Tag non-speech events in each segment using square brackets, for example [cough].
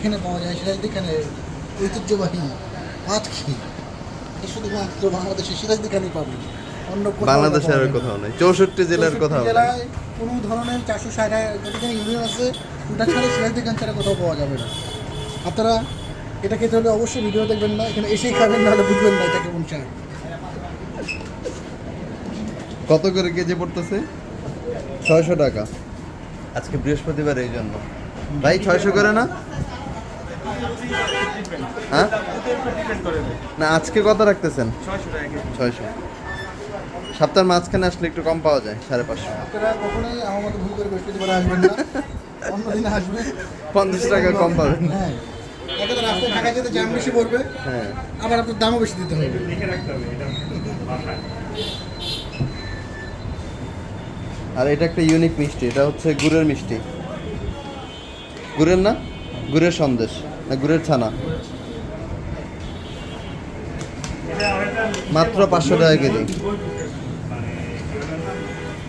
এখানে পাওয়া যায় সিরাজদি খানে ঐতিহ্যবাহী পাটখি এ শুধুমাত্র বাংলাদেশের সিরাজদি খানেই পাবেন অন্য কোথাও বাংলাদেশের আর কোথাও নেই চৌষট্টি জেলার কোথাও জেলায় কোনো ধরনের চারশো ষাট যতখানি ইউনিয়ন আছে ওটা ছাড়া সিরাজদি খান ছাড়া কোথাও পাওয়া যাবে না। আপনারা এটা খেতে হলে অবশ্যই ভিডিও দেখবেন না এখানে এসেই খাবেন নাহলে বুঝবেন না এটা কেমন চা কত করে কেজি পড়তেছে? ছয়শো টাকা। আজকে বৃহস্পতিবার এই জন্য। ভাই ছয়শো করে না? হ্যাঁ? না আজকে কত রাখতেছেন? ছয়শো। সপ্তাহের মাঝখানে আসলে একটু কম পাওয়া যায় সাড়ে পাঁচশো। কখনোই আমার মতো ভুল করে বৃহস্পতিবার আসবেন না। [laughs] অন্যদিন আসবেন। পঞ্চাশ টাকা কম পাবেন হ্যাঁ। রাস্তায় ঢাকা যেতে জ্যাম বেশি পড়বে। হ্যাঁ। আবার আপনার দামও বেশি দিতে হবে। আর এটা একটা ইউনিক মিষ্টি এটা হচ্ছে গুড়ের মিষ্টি। গুড়ের না? গুড়ের সন্দেশ। গুড়ের ছানা। মাত্র পাঁচশো টাকা কেজি।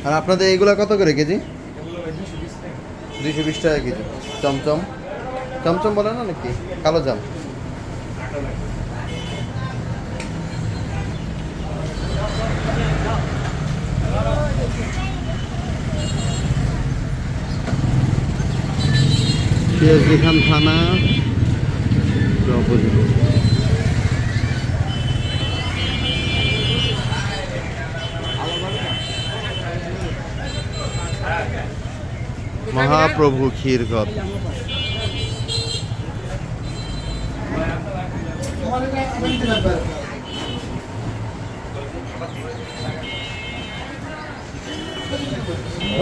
আর আপনাদের এইগুলা কত করে কেজি? দুইশো বিশ টাকা কেজি। চমচম। চমচম বলে না নাকি? কালো জাম। খান থানা অপোজিট মহাপ্রভু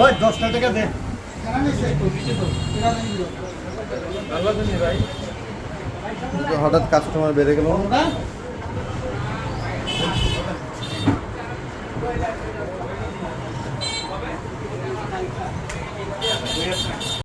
ওই দশটা টাকা দে। জানা হঠাৎ কাস্টমার বেড়ে গেল।